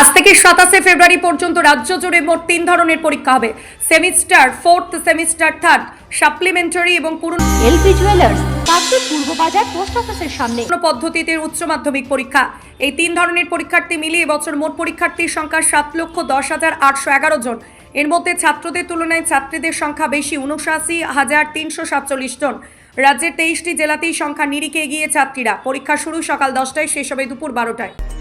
আজ থেকে সাতাশে ফেব্রুয়ারি পর্যন্ত রাজ্য জুড়ে মোট তিন ধরনের পরীক্ষা হবে। Semester fourth semester third supplementary এবং পুরনো এলপি জুয়েলার্স কাকদ্বীপ পূর্ব বাজার পোস্ট অফিসের সামনে। পদ্ধতিতে উচ্চ মাধ্যমিক পরীক্ষা। এই তিন ধরনের পরীক্ষার্থী মিলিয়ে এবছর মোট পরীক্ষার্থীর সংখ্যা সাত লক্ষ দশ হাজার আটশো এগারো জন। এর মধ্যে ছাত্রদের তুলনায় ছাত্রীদের সংখ্যা বেশি উনষাশি হাজার তিনশো সাতচল্লিশ জন। রাজ্যের তেইশটি জেলাতেই সংখ্যা নিরিখে এগিয়ে ছাত্রীরা। পরীক্ষা শুরু সকাল দশটায় শেষ হবে দুপুর বারোটায়।